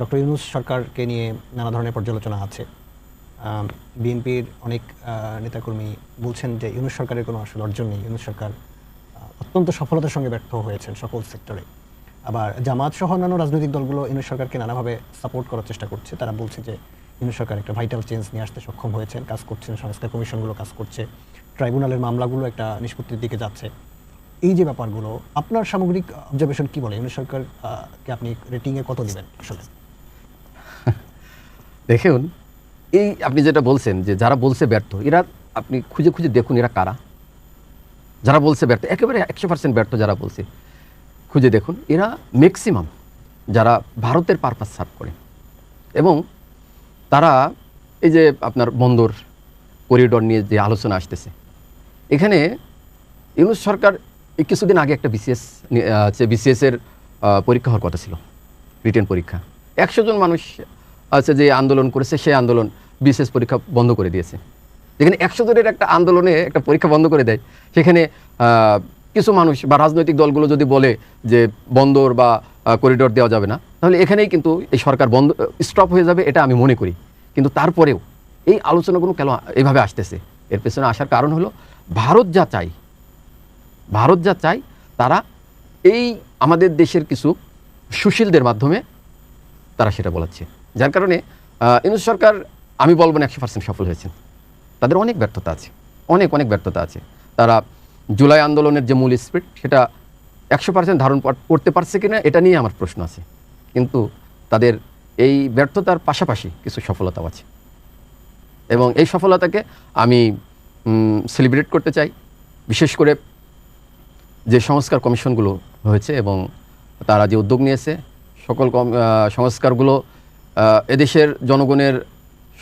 Doctor Yunus সরকারকে নিয়ে নানা ধরনের পর্যালোচনা আছে। বিএনপির অনেক নেতাকর্মী বলছেন যে ইউনুস সরকারের কোনো আসলে অর্জন নেই। ইউনুস সরকার অত্যন্ত সফলতার সঙ্গে ব্যর্থ হয়েছেন সকল সেক্টরে। আবার জামাত সহ অন্যান্য রাজনৈতিক দলগুলো ইউনুস সরকারকে নানাভাবে সাপোর্ট করার চেষ্টা করছে। তারা বলছে যে ইউনুস সরকার একটা ভাইটাল চেঞ্জ নিয়ে আসতে সক্ষম হয়েছেন কাজ করছেন সংস্কার কমিশনগুলো কাজ করছে ট্রাইব্যুনালের মামলাগুলো একটা নিষ্পত্তির দিকে যাচ্ছে। এই যে ব্যাপারগুলো আপনার সামগ্রিক অবজারভেশন কি বলে? ইউনুস সরকার আহ, কে আপনি রেটিংয়ে কত দিবেন আসলে? দেখুন, এই আপনি যেটা বলছেন যে যারা বলছে ব্যর্থ, এরা আপনি খুঁজে খুঁজে দেখুন এরা কারা। যারা বলছে ব্যর্থ, একেবারে একশো পার্সেন্ট ব্যর্থ যারা বলছে, খুঁজে দেখুন, এরা ম্যাক্সিমাম যারা ভারতের পারপাস সার্ভ করে। এবং তারা এই যে আপনার বন্দর করিডোর নিয়ে যে আলোচনা আসতেছে, এখানে ইউনুস সরকার কিছুদিন আগে একটা বিসিএস বিসিএসের পরীক্ষা হওয়ার কথা ছিল রিটেন পরীক্ষা। একশো জন মানুষ আছে যে আন্দোলন করেছে, সেই আন্দোলন বিশেষ পরীক্ষা বন্ধ করে দিয়েছে। যেখানে একশো জনের একটা আন্দোলনে একটা পরীক্ষা বন্ধ করে দেয়। সেখানে কিছু মানুষ বা রাজনৈতিক দলগুলো যদি বলে যে বন্দর বা করিডোর দেওয়া যাবে না, তাহলে এখানেই কিন্তু এই সরকার বন্ধ স্টপ হয়ে যাবে, এটা আমি মনে করি। কিন্তু তারপরেও এই আলোচনাগুলো কেন এইভাবে আসতেছে? এর পেছনে আসার কারণ হলো, ভারত যা চাই, ভারত যা চাই, তারা এই আমাদের দেশের কিছু সুশীলদের মাধ্যমে তারা সেটা বলাচ্ছে। যার কারণে ইউনূস সরকার, আমি বলব না একশো পার্সেন্ট সফল হয়েছেন। তাদের অনেক ব্যর্থতা আছে, অনেক অনেক ব্যর্থতা আছে। তারা জুলাই আন্দোলনের যে মূল স্পিড, সেটা একশো পার্সেন্ট ধারণ করতে পারছে কিনা, এটা নিয়ে আমার প্রশ্ন আছে। কিন্তু তাদের এই ব্যর্থতার পাশাপাশি কিছু সফলতাও আছে। এবং এই সফলতাকে আমি সেলিব্রেট করতে চাই। বিশেষ করে যে সংস্কার কমিশনগুলো হয়েছে এবং তারা যে উদ্যোগ নিয়েছে, সকল সংস্কারগুলো এদেশের জনগণের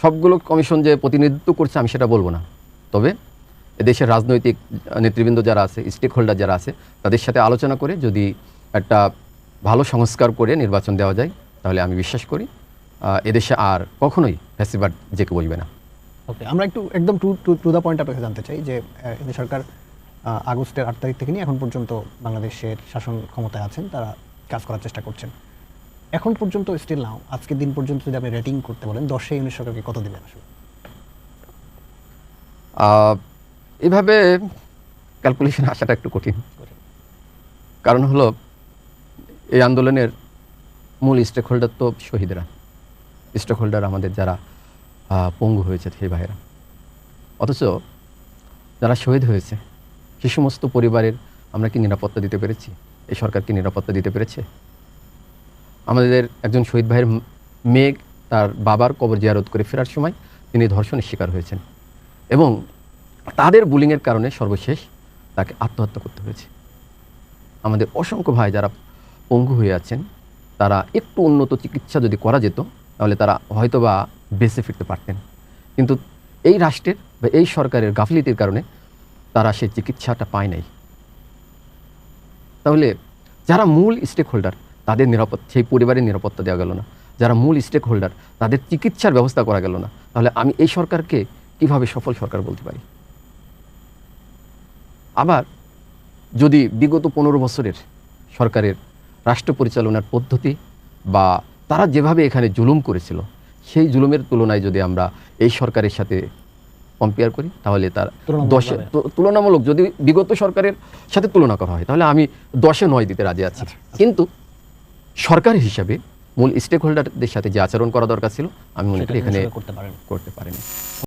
সবগুলো কমিশন যে প্রতিনিধিত্ব করছে, আমি সেটা বলব না। তবে এদেশের রাজনৈতিক নেতৃবৃন্দ যারা আছে স্টেক হোল্ডার যারা আছে, তাদের সাথে আলোচনা করে যদি একটা ভালো সংস্কার করে নির্বাচন দেওয়া যায়, তাহলে আমি বিশ্বাস করি এদেশে আর কখনোই ফ্যাসিবাদ জেকে বসবে না। ওকে, আমরা একটু একদম to to to the point আপনাকে জানতে চাই যে সরকার আগস্টের আট তারিখ থেকে নিয়ে এখন পর্যন্ত বাংলাদেশের শাসন ক্ষমতায় আছেন, তারা কাজ করার চেষ্টা করছেন। এখন পর্যন্ত স্টিল নাও আজকের দিন পর্যন্ত যদি আপনি রেটিং করতে বলেন দশে ইউনুস সরকারকে কত দিবেন আসলে? এভাবে ক্যালকুলেশন আসাটা একটু কঠিন। কারণ হলো এই আন্দোলনের মূল স্টেক হোল্ডার তো শহীদরা। স্টেক হোল্ডার আমাদের যারা পঙ্গু হয়েছে সেই ভাইয়েরা। অথচ যারা শহীদ হয়েছে সে সমস্ত পরিবারের আমরা কি নিরাপত্তা দিতে পেরেছি? এই সরকার কি নিরাপত্তা দিতে পেরেছে? আমাদের একজন শহীদ ভাইয়ের ম- মেয়ে তার বাবার কবর জিয়ারত করে ফেরার সময় তিনি ধর্ষণের শিকার হয়েছেন এবং তাদের বুলিংয়ের কারণে সর্বশেষ তাকে আত্মহত্যা করতে হয়েছে। আমাদের অসংখ্য ভাই যারা পঙ্গু হয়ে আছেন, তারা একটু উন্নত চিকিৎসা যদি করা যেত, তাহলে তারা হয়তোবা বেঁচে ফিরতে পারতেন। কিন্তু এই রাষ্ট্রের বা এই সরকারের গাফিলিতির কারণে তারা সেই চিকিৎসাটা পায় নাই। তাহলে যারা মূল স্টেক হোল্ডার তাদের নিরাপদ সেই পরিবারের নিরাপত্তা দেওয়া গেল না। যারা মূল স্টেক হোল্ডার তাদের চিকিৎসার ব্যবস্থা করা গেল না। তাহলে আমি এই সরকারকে কীভাবে সফল সরকার বলতে পারি? আবার যদি বিগত পনেরো বছরের সরকারের রাষ্ট্র পরিচালনার পদ্ধতি বা তারা যেভাবে এখানে জুলুম করেছিল সেই জুলুমের তুলনায় যদি আমরা এই সরকারের সাথে কম্পেয়ার করি তাহলে তার দশে তু- তুলনামূলক যদি বিগত সরকারের সাথে তুলনা করা হয় তাহলে আমি দশে নয় দিতে রাজি আছি। কিন্তু সরকার হিসাবে মূল স্টেক হোল্ডারদের সাথে যে আচরণ করা দরকার ছিল আমি মনে করি এখানে করতে পারেন। করতে পারেনি।